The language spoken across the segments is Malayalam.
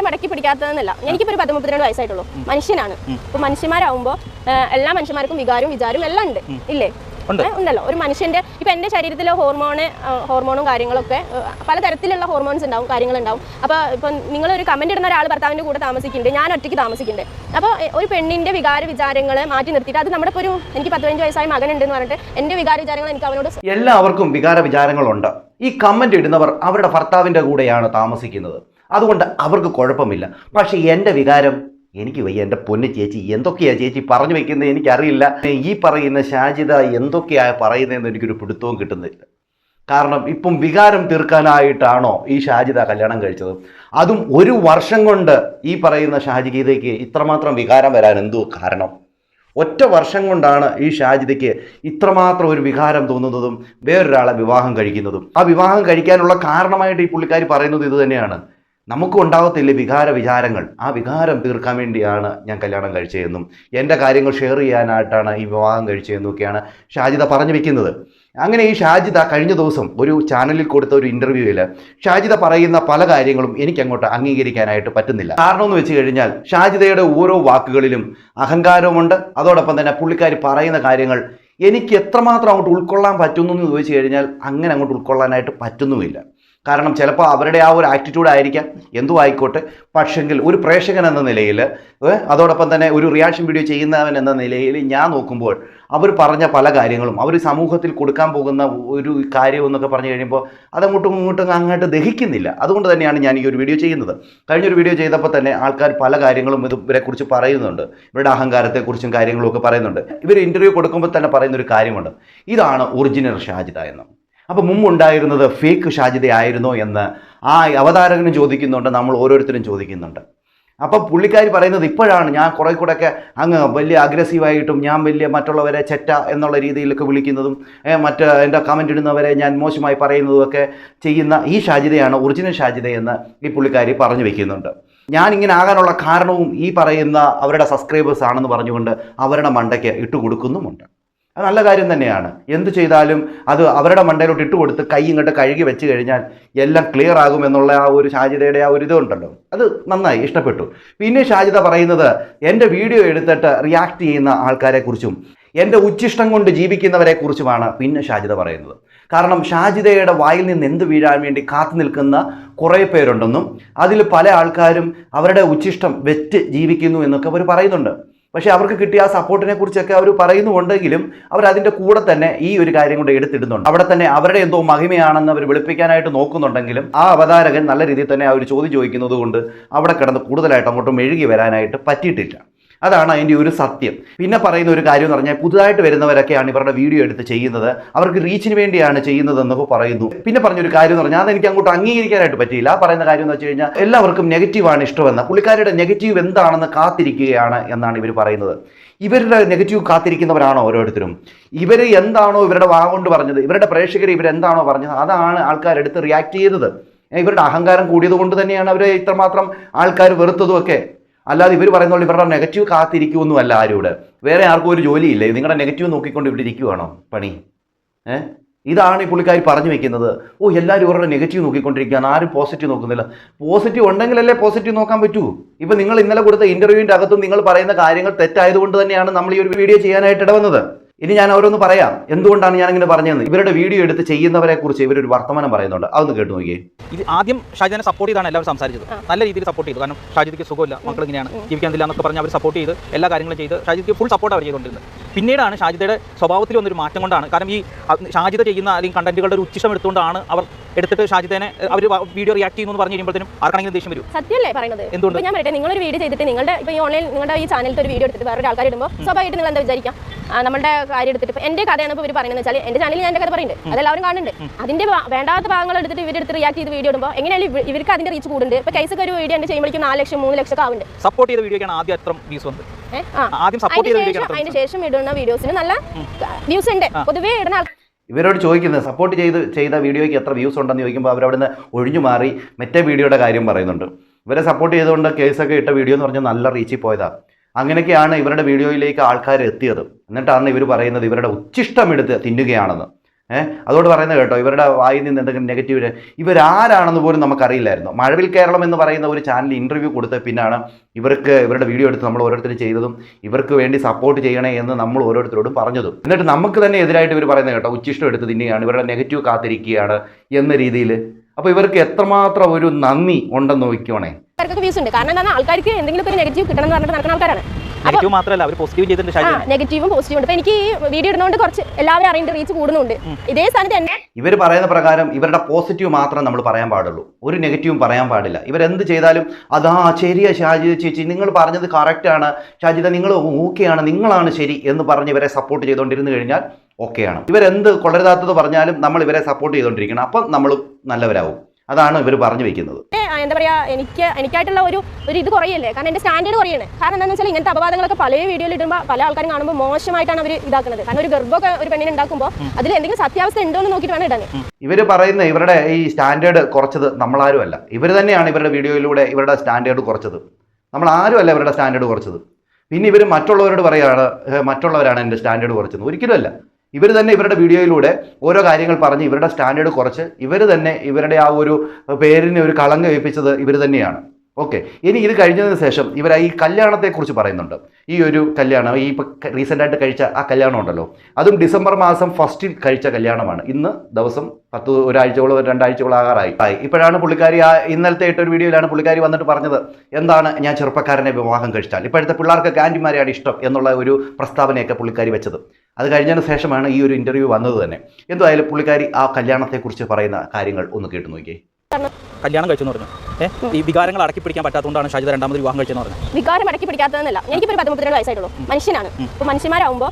ആരും മടക്കി പിടിക്കാത്തതെന്നല്ല. എനിക്കിപ്പോൾ ഒരു പത്ത് മുപ്പത്തിരണ്ട് വയസ്സായിട്ടുള്ളൂ മനുഷ്യനാണ്. ഇപ്പൊ മനുഷ്യന്മാരാകുമ്പോൾ എല്ലാ മനുഷ്യന്മാർക്കും വികാരവും വിചാരവും എല്ലാം ഉണ്ട്. ഇല്ലേ? ഉണ്ട്. ഉണ്ടല്ലോ. ഒരു മനുഷ്യന്റെ ഇപ്പൊ എന്റെ ശരീരത്തിലെ ഹോർമോണ് ഹോർമോണും കാര്യങ്ങളൊക്കെ പലതരത്തിലുള്ള ഹോർമോൺസ് ഉണ്ടാവും കാര്യങ്ങളുണ്ടാവും. അപ്പൊ ഇപ്പൊ നിങ്ങൾ ഒരു കമന്റ് ഇടുന്ന ഒരാൾ ഭർത്താവിന്റെ കൂടെ താമസിക്കുന്നുണ്ട്. ഞാൻ ഒറ്റയ്ക്ക് താമസിക്കുന്നുണ്ട്. അപ്പോൾ ഒരു പെണ്ണിന്റെ വികാര വിചാരങ്ങളെ മാറ്റി നിർത്തിയിട്ട് അത് നമ്മുടെ ഒരു എനിക്ക് പത്ത് പതിനഞ്ച് വയസ്സായ മകൻ ഉണ്ട് എന്ന് പറഞ്ഞിട്ട് എന്റെ വികാര വിചാരങ്ങൾ എനിക്ക് അവനോട് എല്ലാവർക്കും വികാര വിചാരങ്ങളുണ്ട്. ഈ കമന്റ് ഇടുന്നവർ അവരുടെ ഭർത്താവിന്റെ കൂടെയാണ് താമസിക്കുന്നത്. അതുകൊണ്ട് അവർക്ക് കുഴപ്പമില്ല. പക്ഷേ എന്റെ വികാരം എനിക്ക് വയ്യ എന്റെ പൊന്ന് ചേച്ചി എന്തൊക്കെയാ ചേച്ചി പറഞ്ഞു വെക്കുന്നത് എനിക്കറിയില്ല. ഈ പറയുന്ന ഷാജിത എന്തൊക്കെയാ പറയുന്നതെന്ന് എനിക്കൊരു പിടുത്തവും കിട്ടുന്നില്ല. കാരണം ഇപ്പം വികാരം തീർക്കാനായിട്ടാണോ ഈ ഷാജിത കല്യാണം കഴിച്ചത്? അതും ഒരു വർഷം കൊണ്ട് ഈ പറയുന്ന ഷാജിതയ്ക്ക് ഇത്രമാത്രം വികാരം വരാൻ എന്തോ കാരണം? ഒറ്റ വർഷം കൊണ്ടാണ് ഈ ഷാജിതയ്ക്ക് ഇത്രമാത്രം ഒരു വികാരം തോന്നുന്നതും വേറൊരാളെ വിവാഹം കഴിക്കുന്നതും. ആ വിവാഹം കഴിക്കാനുള്ള കാരണമായിട്ട് ഈ പുള്ളിക്കാരി പറയുന്നത് ഇത് തന്നെയാണ്. നമുക്കും ഉണ്ടാകത്തില്ലേ വികാര വിചാരങ്ങൾ. ആ വികാരം തീർക്കാൻ വേണ്ടിയാണ് ഞാൻ കല്യാണം കഴിച്ചതെന്നും എന്റെ കാര്യങ്ങൾ ഷെയർ ചെയ്യാനായിട്ടാണ് ഈ വിവാഹം കഴിച്ചതെന്നൊക്കെയാണ് ഷാജിദ പറഞ്ഞു വെക്കുന്നത്. അങ്ങനെ ഈ ഷാജിദ കഴിഞ്ഞ ദിവസം ഒരു ചാനലിൽ കൊടുത്ത ഒരു ഇന്റർവ്യൂവിൽ ഷാജിദ പറയുന്ന പല കാര്യങ്ങളും എനിക്ക് അങ്ങോട്ട് അംഗീകരിക്കാനായിട്ട് പറ്റുന്നില്ല. കാരണം എന്ന് വെച്ച് കഴിഞ്ഞാൽ ഷാജിദയുടെ ഓരോ വാക്കുകളിലും അഹങ്കാരമുണ്ട് അതോടൊപ്പം തന്നെ പുള്ളിക്കാരി പറയുന്ന കാര്യങ്ങൾ എനിക്ക് എത്രമാത്രം അങ്ങോട്ട് ഉൾക്കൊള്ളാൻ പറ്റുന്നു എന്ന് ചോദിച്ചു കഴിഞ്ഞാൽ അങ്ങനെ അങ്ങോട്ട് ഉൾക്കൊള്ളാനായിട്ട് പറ്റുന്നുമില്ല. കാരണം ചിലപ്പോൾ അവരുടെ ആ ഒരു ആറ്റിറ്റ്യൂഡ് ആയിരിക്കാം. എന്തു ആയിക്കോട്ടെ. പക്ഷെങ്കിൽ ഒരു പ്രേക്ഷകൻ എന്ന നിലയിൽ അതോടൊപ്പം തന്നെ ഒരു റിയാക്ഷൻ വീഡിയോ ചെയ്യുന്നവൻ എന്ന നിലയിൽ ഞാൻ നോക്കുമ്പോൾ അവർ പറഞ്ഞ പല കാര്യങ്ങളും അവർ സമൂഹത്തിൽ കൊടുക്കാൻ പോകുന്ന ഒരു കാര്യം എന്നൊക്കെ പറഞ്ഞു കഴിയുമ്പോൾ അതങ്ങോട്ടും ഇങ്ങോട്ടും അങ്ങോട്ട് ദഹിക്കുന്നില്ല. അതുകൊണ്ട് തന്നെയാണ് ഞാൻ ഈ ഒരു വീഡിയോ ചെയ്യുന്നത്. കഴിഞ്ഞൊരു വീഡിയോ ചെയ്തപ്പോൾ തന്നെ ആൾക്കാർ പല കാര്യങ്ങളും ഇവരെക്കുറിച്ച് പറയുന്നുണ്ട്. ഇവരുടെ അഹങ്കാരത്തെക്കുറിച്ചും കാര്യങ്ങളും ഒക്കെ പറയുന്നുണ്ട്. ഇവർ ഇന്റർവ്യൂ കൊടുക്കുമ്പോൾ തന്നെ പറയുന്നൊരു കാര്യമുണ്ട്. ഇതാണ് ഒറിജിനൽ ഷാജിദ എന്ന്. അപ്പോൾ മുമ്പുണ്ടായിരുന്നത് ഫേക്ക് ഷാജിദയായിരുന്നോ എന്ന് ആ അവതാരകനും ചോദിക്കുന്നുണ്ട് നമ്മൾ ഓരോരുത്തരും ചോദിക്കുന്നുണ്ട്. അപ്പം പുള്ളിക്കാരി പറയുന്നത് ഇപ്പോഴാണ് ഞാൻ കുറേ കൂടെയൊക്കെ അങ്ങ് വലിയ അഗ്രസീവായിട്ടും ഞാൻ വലിയ മറ്റുള്ളവരെ ചെറ്റ എന്നുള്ള രീതിയിലൊക്കെ വിളിക്കുന്നതും മറ്റ് എന്റെ കമന്റ് ഇടുന്നവരെ ഞാൻ മോശമായി പറയുന്നതും ഒക്കെ ചെയ്യുന്ന ഈ ഷാജിതയാണ് ഒറിജിനൽ ഷാജിതയെന്ന് ഈ പുള്ളിക്കാരി പറഞ്ഞു വെക്കുന്നുണ്ട്. ഞാൻ ഇങ്ങനെ ആകാനുള്ള കാരണവും ഈ പറയുന്ന അവരുടെ സബ്സ്ക്രൈബേഴ്സ് ആണെന്ന് പറഞ്ഞുകൊണ്ട് അവരുടെ മണ്ടയ്ക്ക് ഇട്ട് കൊടുക്കുന്നുമുണ്ട് അത് നല്ല കാര്യം തന്നെയാണ്. എന്ത് ചെയ്താലും അത് അവരുടെ മണ്ടയിലോട്ട് ഇട്ട് കൊടുത്ത് കൈ ഇങ്ങോട്ട് കഴുകി വെച്ച് കഴിഞ്ഞാൽ എല്ലാം ക്ലിയർ ആകും എന്നുള്ള ആ ഒരു ഷാജിതയുടെ ആ ഒരു ഇതുണ്ടല്ലോ അത് നന്നായി ഇഷ്ടപ്പെട്ടു. പിന്നെ ഷാജിത പറയുന്നത് എന്റെ വീഡിയോ എടുത്തിട്ട് റിയാക്ട് ചെയ്യുന്ന ആൾക്കാരെക്കുറിച്ചും എന്റെ ഉച്ചിഷ്ടം കൊണ്ട് ജീവിക്കുന്നവരെ കുറിച്ചുമാണ് പിന്നെ ഷാജിത പറയുന്നത്. കാരണം ഷാജിതയുടെ വായിൽ നിന്ന് എന്ത് വീഴാൻ വേണ്ടി കാത്തു നിൽക്കുന്ന കുറേ പേരുണ്ടെന്നും അതിൽ പല ആൾക്കാരും അവരുടെ ഉച്ചിഷ്ടം വെറ്റ് ജീവിക്കുന്നു എന്നൊക്കെ അവർ പറയുന്നുണ്ട്. പക്ഷേ അവർക്ക് കിട്ടിയ ആ സപ്പോർട്ടിനെ കുറിച്ചൊക്കെ അവർ പറയുന്നുണ്ടെങ്കിലും അവർ അതിന്റെ കൂടെ തന്നെ ഈ ഒരു കാര്യം കൊണ്ട് എടുത്തിടുന്നുണ്ട്. അവിടെ തന്നെ അവരുടെ എന്തോ മഹിമയാണെന്ന് അവർ വെളുപ്പിക്കാനായിട്ട് നോക്കുന്നുണ്ടെങ്കിലും ആ അവതാരകൻ നല്ല രീതിയിൽ തന്നെ ഒരു ചോദ്യം ചോദിക്കുന്നത് കൊണ്ട് അവിടെ കിടന്ന് കൂടുതലായിട്ട് അങ്ങോട്ട് മെഴുകി വരാനായിട്ട് പറ്റിയിട്ടില്ല. അതാണ് അതിന്റെ ഒരു സത്യം. പിന്നെ പറയുന്ന ഒരു കാര്യം എന്ന് പറഞ്ഞാൽ പുതുതായിട്ട് വരുന്നവരൊക്കെയാണ് ഇവരുടെ വീഡിയോ എടുത്ത് ചെയ്യുന്നത്. അവർക്ക് റീച്ചിന് വേണ്ടിയാണ് ചെയ്യുന്നതെന്നൊക്കെ പറയുന്നു. പിന്നെ പറഞ്ഞൊരു കാര്യം എന്ന് പറഞ്ഞാൽ അതെനിക്ക് അങ്ങോട്ട് അംഗീകരിക്കാനായിട്ട് പറ്റിയില്ല. പറയുന്ന കാര്യം എന്ന് വെച്ച് കഴിഞ്ഞാൽ എല്ലാവർക്കും നെഗറ്റീവാണ് ഇഷ്ടമെന്ന് പുള്ളിക്കാരുടെ നെഗറ്റീവ് എന്താണെന്ന് കാത്തിരിക്കുകയാണ് എന്നാണ് ഇവർ പറയുന്നത്. ഇവരുടെ നെഗറ്റീവ് കാത്തിരിക്കുന്നവരാണോ ഓരോരുത്തരും? ഇവർ എന്താണോ ഇവരുടെ വാ കൊണ്ട് പറഞ്ഞത് ഇവരുടെ പ്രേക്ഷകർ ഇവരെന്താണോ പറഞ്ഞത് അതാണ് ആൾക്കാരെടുത്ത് റിയാക്ട് ചെയ്തത് ഇവരുടെ അഹങ്കാരം കൂടിയത് കൊണ്ട് തന്നെയാണ് അവരെ ഇത്രമാത്രം ആൾക്കാർ വെറുത്തതും ഒക്കെ അല്ലാതെ ഇവർ പറയുന്നത് ഇവരുടെ നെഗറ്റീവ് കാത്തിരിക്കുമൊന്നുമല്ല ആരും ഇവിടെ വേറെ ആർക്കും ഒരു ജോലിയില്ലേ. നിങ്ങളുടെ നെഗറ്റീവ് നോക്കിക്കൊണ്ട് ഇവിടെ ഇരിക്കുവാണോ പണി? ഏ? ഇതാണ് ഈ പുള്ളിക്കാരി പറഞ്ഞു വെക്കുന്നത്. ഓ എല്ലാവരും ഇവരുടെ നെഗറ്റീവ് നോക്കിക്കൊണ്ടിരിക്കുകയാണ്. ആരും പോസിറ്റീവ് നോക്കുന്നില്ല. പോസിറ്റീവ് ഉണ്ടെങ്കിലല്ലേ പോസിറ്റീവ് നോക്കാൻ പറ്റൂ. ഇപ്പം നിങ്ങൾ ഇന്നലെ കൊടുത്ത ഇന്റർവ്യൂവിന്റെ അകത്തും നിങ്ങൾ പറയുന്ന കാര്യങ്ങൾ തെറ്റായതുകൊണ്ട് തന്നെയാണ് നമ്മൾ ഈ ഒരു വീഡിയോ ചെയ്യാനായിട്ട് ഇടവന്നത്. ഇനി ഞാൻ ഓരോന്ന് പറയാം. എന്തുകൊണ്ടാണ് ഞാൻ ഇങ്ങനെ പറഞ്ഞത് ഇവരുടെ വീഡിയോ എടുത്ത് ചെയ്യുന്നവരെ കുറിച്ച് ഇവരൊരു വർത്തമാനം പറയുന്നുണ്ട്. അതൊന്ന് കേട്ടു നോക്കിയേ. ഇത് ആദ്യം ഷാജിനെ സപ്പോർട്ട് ചെയ്താണ് എല്ലാവരും സംസാരിച്ചത്. നല്ല രീതിയിൽ സപ്പോർട്ട് ചെയ്തു. കാരണം ഷാജിക്ക് സുഖമില്ല. മക്കൾ ഇങ്ങനെയാണ്. ജീവിക്കാനില്ല എന്നൊക്കെ പറഞ്ഞ് അവർ സപ്പോർട്ട് ചെയ്ത് എല്ലാ കാര്യങ്ങളും ചെയ്ത് ഷാജിക്ക് ഫുൾ സപ്പോർട്ട് അവർ ചെയ്തുകൊണ്ടിരുന്നത്. പിന്നീടാണ് ഷാജിയുടെ സ്വഭാവത്തിൽ വന്നൊരു മാറ്റം കൊണ്ടാണ്. കാരണം ഈ ഷാജിത ചെയ്യുന്ന അല്ലെങ്കിൽ കണ്ടന്റുകളുടെ ഒരു ഉച്ചിഷ്ടം എടുത്തുകൊണ്ടാണ് അവർ എടുത്തിട്ട് ഷാജിതേനെ അവർ വീഡിയോ റിയാക്ട് ചെയ്യുന്നു എന്ന് പറഞ്ഞു കഴിയുമ്പോഴത്തേനും ആർക്കാണെങ്കിലും ദേഷ്യം വരും. സത്യമല്ലേ പറയുന്നത് എന്തുകൊണ്ട്? ഞാൻ പറയട്ടെ നിങ്ങളൊരു വീഡിയോ ചെയ്തിട്ട് നിങ്ങളുടെ ഇപ്പൊ ഈ ഓൺലൈൻ നിങ്ങളുടെ ഈ ചാനലിൽ ഒരു വീഡിയോ എടുത്തിട്ട് വേറൊരു ആൾക്കാർ ഇടുമ്പോൾ സ്വാഭാവികമായിട്ട് നിങ്ങൾ എന്താ വിചാരിക്കാം നമ്മുടെ കാര്യം എടുത്തിട്ട് ഇപ്പൊ എന്റെ കഥയാണ് ഇപ്പോൾ ഇവർ പറയുന്നത് വെച്ചാൽ എന്റെ ചാനലിൽ ഞാൻ എന്റെ കഥ പറയുന്നുണ്ട്. അതെല്ലാവരും കാണുന്നുണ്ട്. അതിന്റെ വേണ്ടാത്ത ഭാഗങ്ങൾ എടുത്തിട്ട് ഇവരെടുത്ത് റിയാക്ട് ചെയ്ത് വീഡിയോ ഇടുമ്പോൾ എങ്ങനെയാലും ഇവർക്ക് അതിന്റെ റീച്ച് കൂടുന്നുണ്ട്. ഇപ്പൊ കേസൊക്കെ ഒരു വീഡിയോ എന്റെ ചെയ്യുമ്പോൾ നാല് ലക്ഷം മൂന്ന് ലക്ഷം ഒക്കെ ആവുന്നുണ്ട്. സപ്പോർട്ട് ചെയ്ത വീഡിയോക്കാണ് ആദ്യം അത്ര വ്യൂസ് വന്നത്. ആദ്യം സപ്പോർട്ട് അതിന് ചെയ്ത ശേഷം വീഡിയോക്കാണ് അതിന് ശേഷം ഇടുന്ന വീഡിയോസിന് നല്ല വ്യൂസ് ഉണ്ട്. പൊതുവേ ഇടുന്ന ആൾക്കാർ ഇവരോട് ചോദിക്കുന്നത് സപ്പോർട്ട് ചെയ്ത് ചെയ്ത വീഡിയോയ്ക്ക് എത്ര വ്യൂസ് ഉണ്ടെന്ന് ചോദിക്കുമ്പോൾ അവരവിടുന്ന് ഒഴിഞ്ഞു മാറി മറ്റേ വീഡിയോയുടെ കാര്യം പറയുന്നുണ്ട്. ഇവരെ സപ്പോർട്ട് ചെയ്തുകൊണ്ട് കേസൊക്കെ ഇട്ട വീഡിയോ എന്ന് പറഞ്ഞാൽ നല്ല റീച്ചിൽ പോയതാണ് അങ്ങനെയൊക്കെയാണ് ഇവരുടെ വീഡിയോയിലേക്ക് ആൾക്കാർ എത്തിയത്. എന്നിട്ടാണ് ഇവർ പറയുന്നത് ഇവരുടെ ഉച്ചിഷ്ടം എടുത്ത് തിന്നുകയാണെന്ന്. ഏഹ് അതോട് പറയുന്നത് കേട്ടോ ഇവരുടെ വായിൽ നിന്ന് എന്തെങ്കിലും നെഗറ്റീവ് ഇവരാരാണെന്ന് പോലും നമുക്കറിയില്ലായിരുന്നു. മഴവിൽ കേരളം എന്ന് പറയുന്ന ഒരു ചാനൽ ഇന്റർവ്യൂ കൊടുത്ത പിന്നാണ് ഇവർക്ക് ഇവരുടെ വീഡിയോ എടുത്ത് നമ്മൾ ഓരോരുത്തരും ചെയ്തതും ഇവർക്ക് വേണ്ടി സപ്പോർട്ട് ചെയ്യണേ എന്ന് നമ്മൾ ഓരോരുത്തരോടും പറഞ്ഞതും. എന്നിട്ട് നമുക്ക് തന്നെ എതിരായിട്ട് ഇവർ പറയുന്നത് കേട്ടോ ഉച്ചിഷ്ടം എടുത്ത് തിന്നുകയാണ് ഇവരുടെ നെഗറ്റീവ് കാത്തിരിക്കുകയാണ് എന്ന രീതിയിൽ അപ്പോൾ ഇവർക്ക് എത്രമാത്രം ഒരു നന്ദി ഉണ്ടെന്ന് നോക്കിക്കോണേ. ആൾക്കാർക്ക് വ്യൂസ് ഉണ്ട്. കാരണം എന്താണ് ആൾക്കാർക്ക് എന്തെങ്കിലും ഒരു നെഗറ്റീവ് കിട്ടണം എന്ന് പറഞ്ഞിട്ട് നടക്കുന്ന ആൾക്കാരാണ്. നെഗറ്റീവ് മാത്രമല്ല അവർ പോസിറ്റീവ് ചെയ്തിട്ടുണ്ട് ഷാജി നെഗറ്റീവും പോസിറ്റീവും ഉണ്ട്. എനിക്ക് ഈ വീഡിയോ ഇടുന്നതുകൊണ്ട് കുറച്ച് എല്ലാവരും അറിയേണ്ട റീച്ച് കൂടുന്നുണ്ട്. ഇതേ സ്ഥാനത്ത് തന്നെ ഇവർ പറയുന്ന പ്രകാരം ഇവരുടെ പോസിറ്റീവ് മാത്രം നമ്മൾ പറയാൻ പാടുള്ളൂ. ഒരു നെഗറ്റീവും പറയാൻ പാടില്ല. ഇവരെന്ത് ചെയ്താലും അതാ ശരിയാ ഷാജിദ ചേച്ചി. നിങ്ങൾ പറഞ്ഞത് കറക്റ്റാണ് ഷാജിദ നിങ്ങൾ ഓക്കെയാണ് നിങ്ങളാണ് ശരി എന്ന് പറഞ്ഞ് ഇവരെ സപ്പോർട്ട് ചെയ്തുകൊണ്ടിരുന്നു കഴിഞ്ഞാൽ ഓക്കെയാണ് ഇവരെന്ത് കൊള്ളരുതാത്തത് പറഞ്ഞാലും നമ്മൾ ഇവരെ സപ്പോർട്ട് ചെയ്തുകൊണ്ടിരിക്കണം അപ്പം നമ്മൾ നല്ലവരാവും. അതാണ് ഇവർ പറഞ്ഞു വെക്കുന്നത്. എന്താ പറയാ എനിക്ക് എനിക്കായിട്ടുള്ള ഒരു ഒരു ഇത് കുറയല്ലേ? കാരണം എന്റെ സ്റ്റാൻഡേർഡ് കുറയാണ്. കാരണം എന്താണെന്ന് വെച്ചാൽ ഇങ്ങനത്തെ അപവാദങ്ങളൊക്കെ പല വീഡിയോയിൽ ഇടുമ്പോൾ പല ആൾക്കാരും കാണുമ്പോൾ മോശമായിട്ടാണ് അവർ ഇതാക്കുന്നത്. കാരണം ഒരു ഗർഭമൊക്കെ ഒരു പെണ്ണിനെ ഉണ്ടാക്കുമ്പോൾ അതിൽ എന്തെങ്കിലും സത്യാവസ്ഥ ഉണ്ടോ എന്ന് നോക്കിയിട്ട് വേണം ഇടാൻ ഇവർ പറയുന്ന ഇവരുടെ ഈ സ്റ്റാൻഡേർഡ് കുറച്ചത് നമ്മളാരും അല്ല. ഇവർ തന്നെയാണ് ഇവരുടെ വീഡിയോയിലൂടെ ഇവരുടെ സ്റ്റാൻഡേർഡ് കുറച്ചത്. നമ്മൾ ആരും അല്ല ഇവരുടെ സ്റ്റാൻഡേർഡ് കുറച്ചത്. പിന്നെ ഇവർ മറ്റുള്ളവരോട് പറയുകയാണ് മറ്റുള്ളവരാണ് എന്റെ സ്റ്റാൻഡേർഡ് കുറച്ചത് ഒരിക്കലും അല്ല. ഇവർ തന്നെ ഇവരുടെ വീഡിയോയിലൂടെ ഓരോ കാര്യങ്ങൾ പറഞ്ഞ് ഇവരുടെ സ്റ്റാൻഡേർഡ് കുറച്ച് ഇവർ തന്നെ ഇവരുടെ ആ ഒരു പേരിനെ ഒരു കളങ്ക ഏൽപ്പിച്ചത് ഇവർ തന്നെയാണ്. ഓക്കെ. ഇനി ഇത് കഴിഞ്ഞതിന് ശേഷം ഇവർ ഈ കല്യാണത്തെക്കുറിച്ച് പറയുന്നുണ്ട്. ഈ ഒരു കല്യാണം ഈ ഇപ്പം റീസെന്റായിട്ട് കഴിച്ച ആ കല്യാണം ഉണ്ടല്ലോ അതും ഡിസംബർ മാസം ഫസ്റ്റിൽ കഴിച്ച കല്യാണമാണ്. ഇന്ന് ദിവസം പത്ത് ഒരാഴ്ചകളോ രണ്ടാഴ്ചകളോ ആകാറായി. ആയി. ഇപ്പോഴാണ് പുള്ളിക്കാരി ആ ഇന്നലത്തെ ഇട്ട ഒരു വീഡിയോയിലാണ് പുള്ളിക്കാരി വന്നിട്ട് പറഞ്ഞത് എന്താണ് ഞാൻ ചെറുപ്പക്കാരനെ വിവാഹം കഴിച്ചാൽ? ഇപ്പോഴത്തെ പിള്ളേർക്ക് ആന്റിമാരെയാണ് ഇഷ്ടം എന്നുള്ള ഒരു പ്രസ്താവനയൊക്കെ പുള്ളിക്കാരി വെച്ചത്. അത് കഴിഞ്ഞതിന് ശേഷമാണ് ഈ ഒരു ഇന്റർവ്യൂ വന്നത് തന്നെ. എന്തായാലും പുള്ളിക്കാരി ആ കല്യാണത്തെക്കുറിച്ച് പറയുന്ന കാര്യങ്ങൾ ഒന്ന് കേട്ടു നോക്കിയേ. കല്യാണം കഴിച്ചെന്ന് പറഞ്ഞു. ഏഹ് ഈ വികാരങ്ങൾ അടക്കി പിടിക്കാൻ പറ്റാത്തതുകൊണ്ടാണ് ഷാജിത രണ്ടാമത് വിവാഹം കഴിച്ചെന്ന് പറഞ്ഞു വികാരം അടക്കി പിടിക്കാത്തതെന്നല്ല. എനിക്കിപ്പോൾ ഒരു പത്തൊമ്പത്തിരണ്ട് വയസ്സായിട്ടുള്ളൂ. മനുഷ്യനാണ്. ഇപ്പോൾ മനുഷ്യന്മാരാകുമ്പോൾ